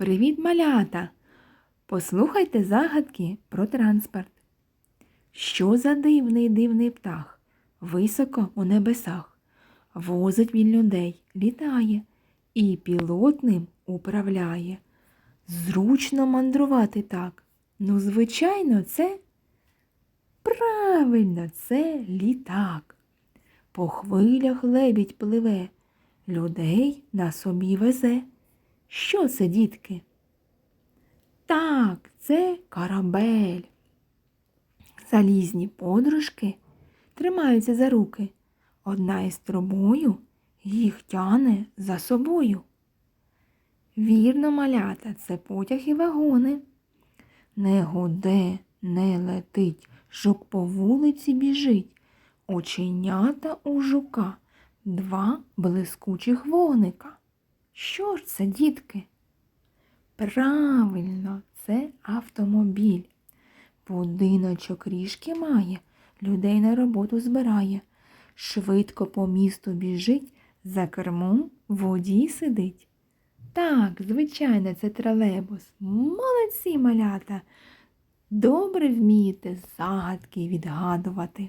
Привіт, малята! Послухайте загадки про транспорт. Що за дивний дивний птах? Високо у небесах. Возить він людей, літає і пілот ним управляє. Зручно мандрувати так. Ну, звичайно, це правильно, це літак. По хвилях лебідь пливе, людей на собі везе. Що це, дітки? Так, це корабель. Залізні подружки тримаються за руки. Одна із трубою їх тяне за собою. Вірно, малята, це потяг і вагони. Не гуде, не летить, жук по вулиці біжить. Оченята у жука, два блискучих вогника. Що ж це, дітки? Правильно, це автомобіль. Будиночок ріжки має, людей на роботу збирає. Швидко по місту біжить, за кермом водій сидить. Так, звичайно, це тролейбус. Молодці малята. Добре вмієте загадки відгадувати.